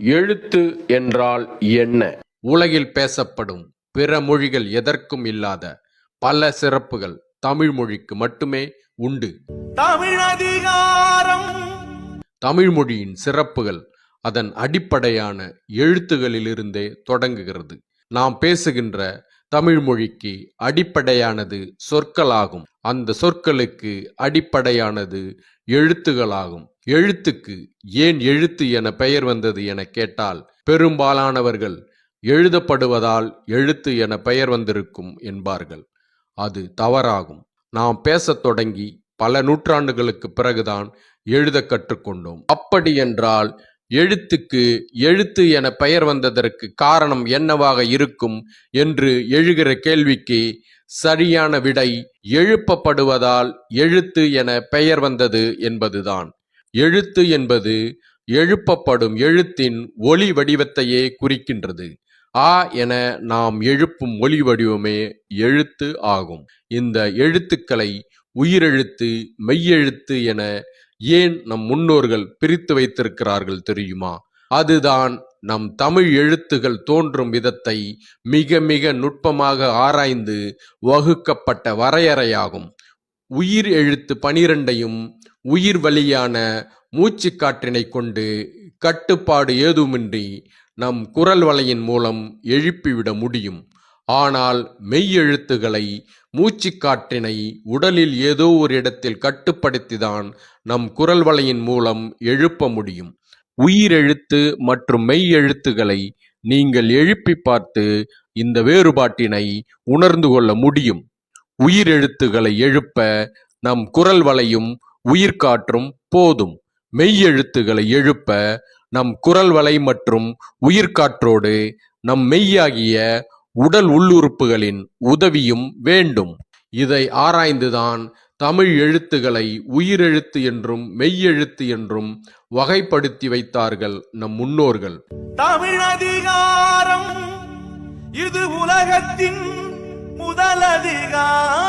எழுத்து என்றால் என்ன? உலகில் பேசப்படும் பிற மொழிகள் எதற்கும் இல்லாத பல சிறப்புகள் தமிழ் மொழிக்கு மட்டுமே உண்டு. தமிழதிகாரம் தமிழ் மொழியின் சிறப்புகள் அதன் அடிப்படையான எழுத்துகளிலிருந்தே தொடங்குகிறது. நாம் பேசுகின்ற தமிழ் மொழிக்கு அடிப்படையானது சொற்களாகும். அந்த சொற்களுக்கு அடிப்படையானது எழுத்துகளாகும். எழுத்துக்கு ஏன் எழுத்து என பெயர் வந்தது என கேட்டால் பெரும்பாலானவர்கள் எழுதப்படுவதால் எழுத்து என பெயர் வந்திருக்கும் என்பார்கள். அது தவறாகும். நாம் பேசத் தொடங்கி பல நூற்றாண்டுகளுக்கு பிறகுதான் எழுத கற்றுக்கொண்டோம் அப்படி என்றால் எழுத்துக்கு எழுத்து என பெயர் வந்ததற்கு காரணம் என்னவாக இருக்கும் என்று எழுகிற கேள்விக்கு சரியான விடை எழுப்பப்படுவதால் எழுத்து என பெயர் வந்தது என்பதுதான். எழுத்து என்பது எழுப்பப்படும் எழுத்தின் ஒளி வடிவத்தையே குறிக்கின்றது. ஆ என நாம் எழுப்பும் ஒளி வடிவமே எழுத்து ஆகும். இந்த எழுத்துக்களை உயிரெழுத்து மெய்யெழுத்து என ஏன் நம் முன்னோர்கள் பிரித்து வைத்திருக்கிறார்கள் தெரியுமா? அதுதான் நம் தமிழ் எழுத்துகள் தோன்றும் விதத்தை மிக மிக நுட்பமாக ஆராய்ந்து வகுக்கப்பட்ட வரையறையாகும். உயிர் எழுத்து பனிரெண்டையும் உயிர் வழியான மூச்சுக்காற்றினை கொண்டு கட்டுப்பாடு ஏதுமின்றி நம் குரல் வலையின் மூலம் எழுப்பிவிட முடியும். ஆனால் மெய்யெழுத்துகளை மூச்சுக்காற்றினை உடலில் ஏதோ ஒரு இடத்தில் கட்டுப்படுத்திதான் நம் குரல் வலையின் மூலம் எழுப்ப முடியும். உயிரெழுத்து மற்றும் மெய் நீங்கள் எழுப்பி பார்த்து இந்த வேறுபாட்டினை உணர்ந்து கொள்ள முடியும். உயிரெழுத்துகளை எழுப்ப நம் குரல் வலையும் உயிர்காற்றும் போதும். மெய்யெழுத்துகளை எழுப்ப நம் குரல் வலை மற்றும் உயிர்காற்றோடு நம் மெய்யாகிய உடல் உள்ளுறுப்புகளின் உதவியும் வேண்டும். இதை ஆராய்ந்துதான் தமிழ் எழுத்துக்களை உயிரெழுத்து என்றும் மெய்யெழுத்து என்றும் வகைப்படுத்தி வைத்தார்கள் நம் முன்னோர்கள். தமிழதிகாரம் இது உலகத்தின் முதலதிகாரம்